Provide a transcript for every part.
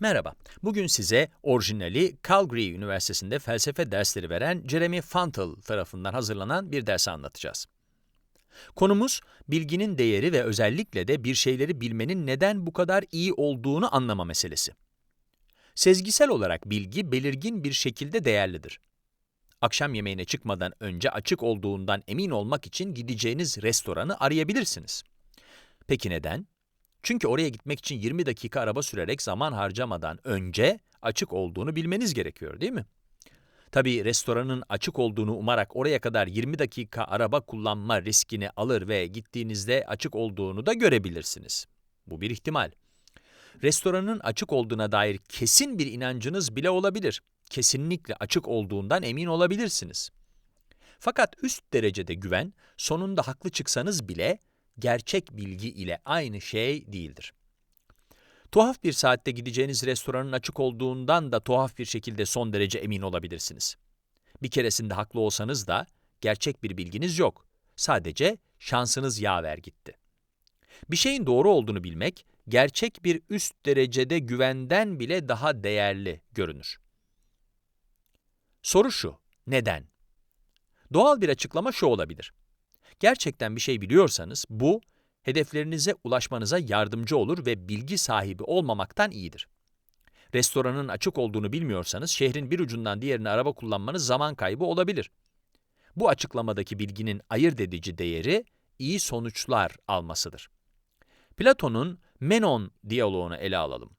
Merhaba. Bugün size orijinali Calgary Üniversitesi'nde felsefe dersleri veren Jeremy Fantle tarafından hazırlanan bir dersi anlatacağız. Konumuz, bilginin değeri ve özellikle de bir şeyleri bilmenin neden bu kadar iyi olduğunu anlama meselesi. Sezgisel olarak bilgi belirgin bir şekilde değerlidir. Akşam yemeğine çıkmadan önce açık olduğundan emin olmak için gideceğiniz restoranı arayabilirsiniz. Peki neden? Çünkü oraya gitmek için 20 dakika araba sürerek zaman harcamadan önce açık olduğunu bilmeniz gerekiyor değil mi? Tabii restoranın açık olduğunu umarak oraya kadar 20 dakika araba kullanma riskini alır ve gittiğinizde açık olduğunu da görebilirsiniz. Bu bir ihtimal. Restoranın açık olduğuna dair kesin bir inancınız bile olabilir. Kesinlikle açık olduğundan emin olabilirsiniz. Fakat üst derecede güven, sonunda haklı çıksanız bile gerçek bilgi ile aynı şey değildir. Tuhaf bir saatte gideceğiniz restoranın açık olduğundan da tuhaf bir şekilde son derece emin olabilirsiniz. Bir keresinde haklı olsanız da gerçek bir bilginiz yok. Sadece şansınız yaver gitti. Bir şeyin doğru olduğunu bilmek, gerçek bir üst derecede güvenden bile daha değerli görünür. Soru şu, neden? Doğal bir açıklama şu olabilir. Gerçekten bir şey biliyorsanız bu, hedeflerinize ulaşmanıza yardımcı olur ve bilgi sahibi olmamaktan iyidir. Restoranın açık olduğunu bilmiyorsanız şehrin bir ucundan diğerine araba kullanmanız zaman kaybı olabilir. Bu açıklamadaki bilginin ayırt edici değeri iyi sonuçlar almasıdır. Platon'un Menon diyaloğunu ele alalım.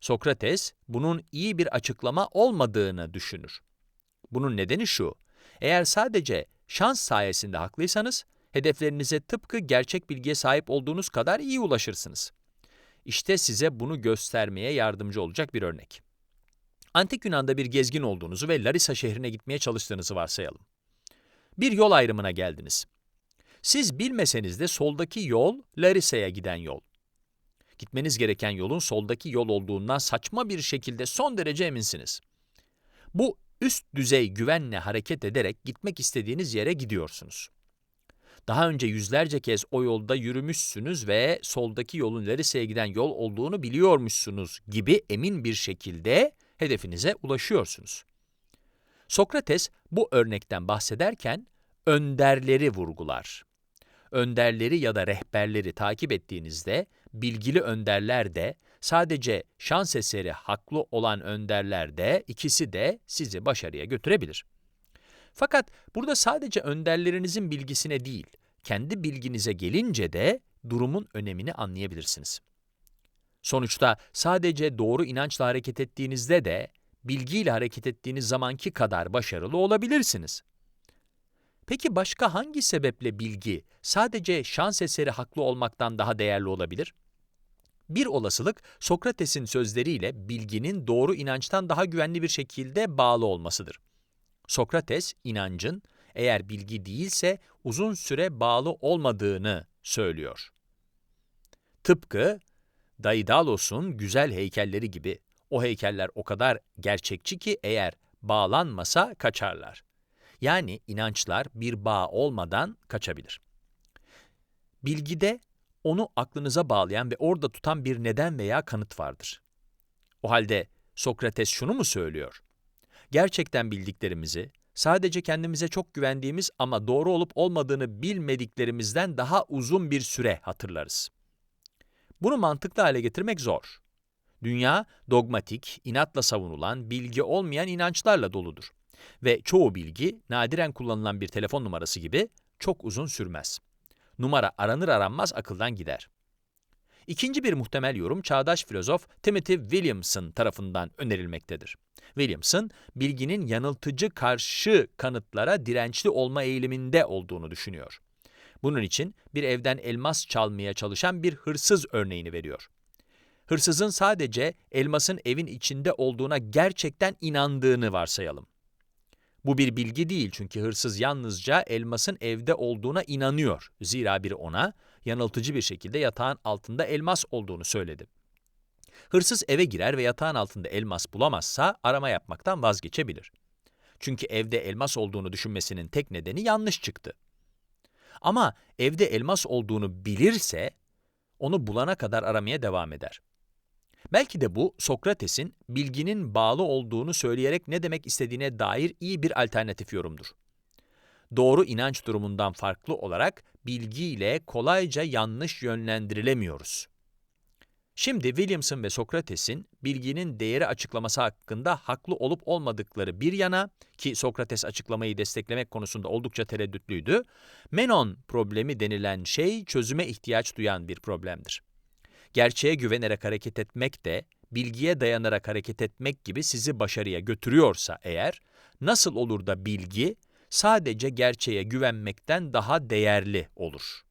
Sokrates bunun iyi bir açıklama olmadığını düşünür. Bunun nedeni şu, eğer sadece şans sayesinde haklıysanız, hedeflerinize tıpkı gerçek bilgiye sahip olduğunuz kadar iyi ulaşırsınız. İşte size bunu göstermeye yardımcı olacak bir örnek. Antik Yunan'da bir gezgin olduğunuzu ve Larissa şehrine gitmeye çalıştığınızı varsayalım. Bir yol ayrımına geldiniz. Siz bilmeseniz de soldaki yol Larissa'ya giden yol. Gitmeniz gereken yolun soldaki yol olduğundan saçma bir şekilde son derece eminsiniz. Bu üst düzey güvenle hareket ederek gitmek istediğiniz yere gidiyorsunuz. Daha önce yüzlerce kez o yolda yürümüşsünüz ve soldaki yolun Larissa'ya giden yol olduğunu biliyormuşsunuz gibi emin bir şekilde hedefinize ulaşıyorsunuz. Sokrates bu örnekten bahsederken önderleri vurgular. Önderleri ya da rehberleri takip ettiğinizde bilgili önderler de sadece şans eseri haklı olan önderler de ikisi de sizi başarıya götürebilir. Fakat burada sadece önderlerinizin bilgisine değil, kendi bilginize gelince de durumun önemini anlayabilirsiniz. Sonuçta sadece doğru inançla hareket ettiğinizde de bilgiyle hareket ettiğiniz zamanki kadar başarılı olabilirsiniz. Peki başka hangi sebeple bilgi sadece şans eseri haklı olmaktan daha değerli olabilir? Bir olasılık Sokrates'in sözleriyle bilginin doğru inançtan daha güvenli bir şekilde bağlı olmasıdır. Sokrates, inancın eğer bilgi değilse uzun süre bağlı olmadığını söylüyor. Tıpkı Daidalos'un güzel heykelleri gibi o heykeller o kadar gerçekçi ki eğer bağlanmasa kaçarlar. Yani inançlar bir bağ olmadan kaçabilir. Bilgide onu aklınıza bağlayan ve orada tutan bir neden veya kanıt vardır. O halde Sokrates şunu mu söylüyor? Gerçekten bildiklerimizi, sadece kendimize çok güvendiğimiz ama doğru olup olmadığını bilmediklerimizden daha uzun bir süre hatırlarız. Bunu mantıklı hale getirmek zor. Dünya, dogmatik, inatla savunulan, bilgi olmayan inançlarla doludur. Ve çoğu bilgi, nadiren kullanılan bir telefon numarası gibi çok uzun sürmez numara aranır aranmaz akıldan gider. İkinci bir muhtemel yorum çağdaş filozof Timothy Williamson tarafından önerilmektedir. Williamson, bilginin yanıltıcı karşı kanıtlara dirençli olma eğiliminde olduğunu düşünüyor. Bunun için bir evden elmas çalmaya çalışan bir hırsız örneğini veriyor. Hırsızın sadece elmasın evin içinde olduğuna gerçekten inandığını varsayalım. Bu bir bilgi değil çünkü hırsız yalnızca elmasın evde olduğuna inanıyor. Zira biri ona yanıltıcı bir şekilde yatağın altında elmas olduğunu söyledi. Hırsız eve girer ve yatağın altında elmas bulamazsa arama yapmaktan vazgeçebilir. Çünkü evde elmas olduğunu düşünmesinin tek nedeni yanlış çıktı. Ama evde elmas olduğunu bilirse onu bulana kadar aramaya devam eder. Belki de bu Sokrates'in bilginin bağlı olduğunu söyleyerek ne demek istediğine dair iyi bir alternatif yorumdur. Doğru inanç durumundan farklı olarak bilgiyle kolayca yanlış yönlendirilemiyoruz. Şimdi Williamson ve Sokrates'in bilginin değeri açıklaması hakkında haklı olup olmadıkları bir yana ki Sokrates açıklamayı desteklemek konusunda oldukça tereddütlüydü, Menon problemi denilen şey çözüme ihtiyaç duyan bir problemdir. Gerçeğe güvenerek hareket etmek de bilgiye dayanarak hareket etmek gibi sizi başarıya götürüyorsa eğer, nasıl olur da bilgi sadece gerçeğe güvenmekten daha değerli olur?